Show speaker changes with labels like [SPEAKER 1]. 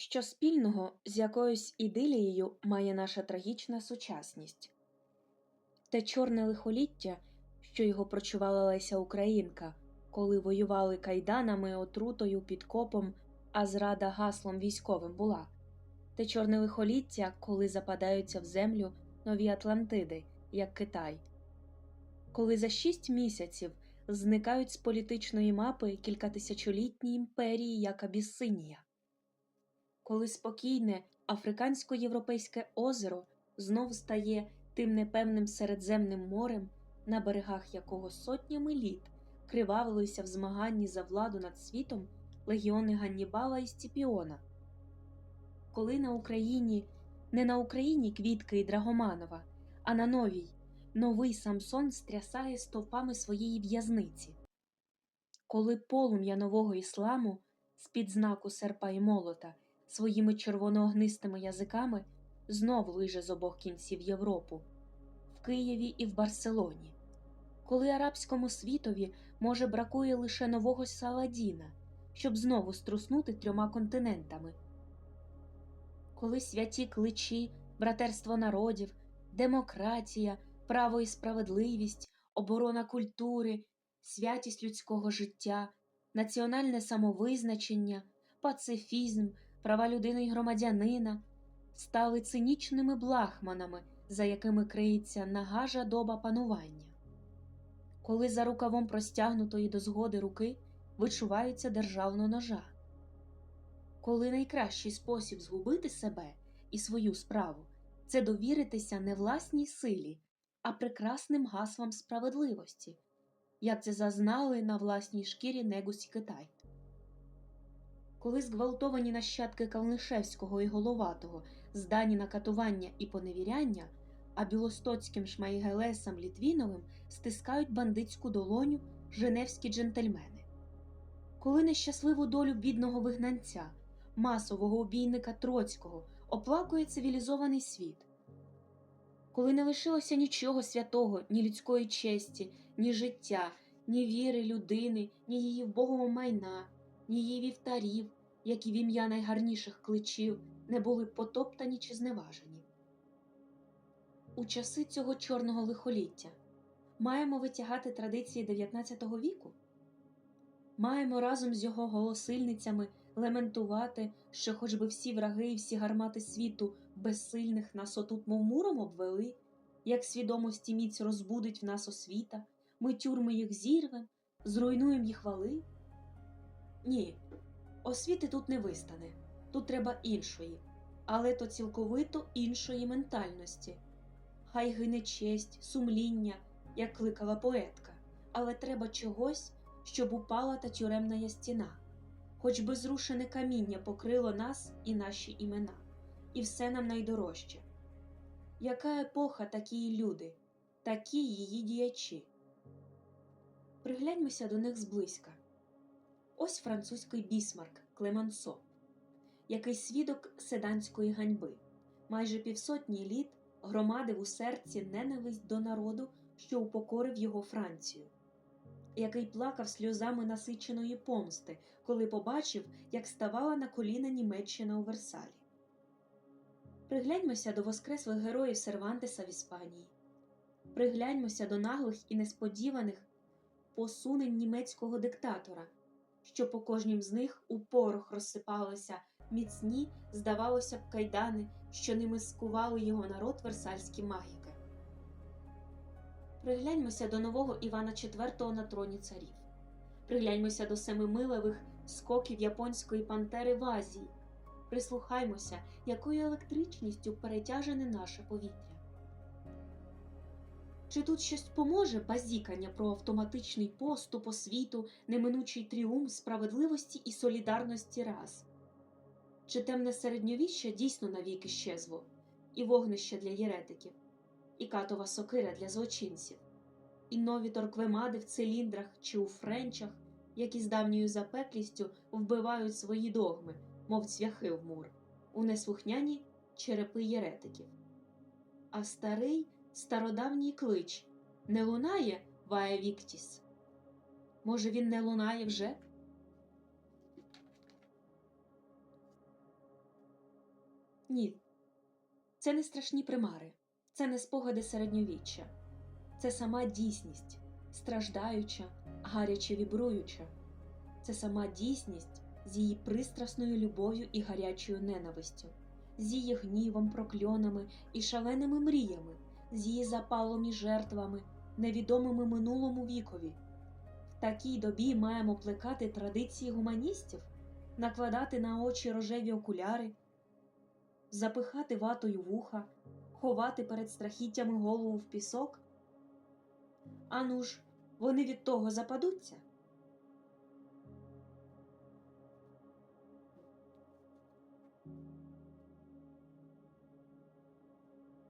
[SPEAKER 1] Що спільного з якоюсь ідилією має наша трагічна сучасність? Те чорне лихоліття, що його прочувала Леся Українка, коли воювали кайданами, отрутою, підкопом, а зрада гаслом військовим була, те чорне лихоліття, коли западаються в землю нові Атлантиди, як Китай, коли за шість місяців зникають з політичної мапи кількатисячолітні імперії, як Абісинія коли спокійне африкансько-європейське озеро знов стає тим непевним середземним морем, на берегах якого сотнями літ кривавилися в змаганні за владу над світом легіони Ганнібала і Стіпіона, коли на Україні не на Україні квітки і Драгоманова, а на новій новий Самсон стрясає стовпами своєї в'язниці, коли полум'я нового ісламу з-під знаку серпа і молота своїми червоноогнистими язиками знов лиже з обох кінців Європу, в Києві і в Барселоні, коли арабському світові може бракує лише нового Саладіна, щоб знову струснути трьома континентами, коли святі кличі, братерство народів, демократія, право і справедливість, оборона культури, святість людського життя, національне самовизначення, пацифізм права людини й громадянина стали цинічними блахманами, за якими криється нагажа доба панування. Коли за рукавом простягнутої до згоди руки вичувається державна ножа, коли найкращий спосіб згубити себе і свою справу це довіритися не власній силі, а прекрасним гаслам справедливості, як це зазнали на власній шкірі Негус і Китай коли зґвалтовані нащадки Калнишевського і Головатого здані на катування і поневіряння, а білостоцьким шмайгелесам Літвіновим стискають бандитську долоню женевські джентльмени, коли нещасливу долю бідного вигнанця, масового обійника Троцького оплакує цивілізований світ, коли не лишилося нічого святого, ні людської честі, ні життя, ні віри людини, ні її вбогого майна її вівтарів, які в ім'я найгарніших кличів не були потоптані чи зневажені. У часи цього чорного лихоліття маємо витягати традиції XIX віку, маємо разом з його голосильницями лементувати, що хоч би всі враги і всі гармати світу безсильних нас отут, мов муром обвели, як свідомості міць розбудить в нас освіта, ми тюрми їх зірвем, зруйнуємо їх вали. Ні, освіти тут не вистане, тут треба іншої, але то цілковито іншої ментальності. Хай гине честь, сумління, як кликала поетка, але треба чогось, щоб упала та тюремна стіна, хоч би зрушене каміння покрило нас і наші імена, і все нам найдорожче. Яка епоха такі люди, такі її діячі? Пригляньмося до них зблизька. Ось французький бісмарк Клемансо, який свідок седанської ганьби, майже півсотні літ громадив у серці ненависть до народу, що упокорив його Францію, який плакав сльозами насиченої помсти, коли побачив, як ставала на коліна Німеччина у Версалі. Пригляньмося до воскреслих героїв Сервантеса в Іспанії, пригляньмося до наглих і несподіваних посунень німецького диктатора що по кожнім з них у порох розсипалися міцні, здавалося б, кайдани, що ними скували його народ версальські магіки. Пригляньмося до нового Івана IV на троні царів, пригляньмося до семимилевих скоків японської пантери в Азії, прислухаймося, якою електричністю перетяжене наше повітря. Чи тут щось поможе базікання про автоматичний поступ освіту, неминучий тріумф справедливості і солідарності раз? Чи темне середньовіще дійсно навіки щезло, і вогнище для єретиків, і катова сокира для злочинців, і нові торквемади в циліндрах чи у френчах, які з давньою запеклістю вбивають свої догми, мов цвяхи в мур, у неслухняні черепи єретиків? А старий стародавній клич не лунає Ває Віктіс? Може, він не лунає вже? Ні. Це не страшні примари, це не спогади середньовіччя, це сама дійсність, страждаюча, гаряче вібруюча. Це сама дійсність з її пристрасною любов'ю і гарячою ненавистю, з її гнівом, прокльонами і шаленими мріями, з її запалом і жертвами, невідомими минулому вікові. В такій добі маємо плекати традиції гуманістів, накладати на очі рожеві окуляри, запихати ватою вуха, ховати перед страхіттями голову в пісок. Ану ж, вони від того западуться.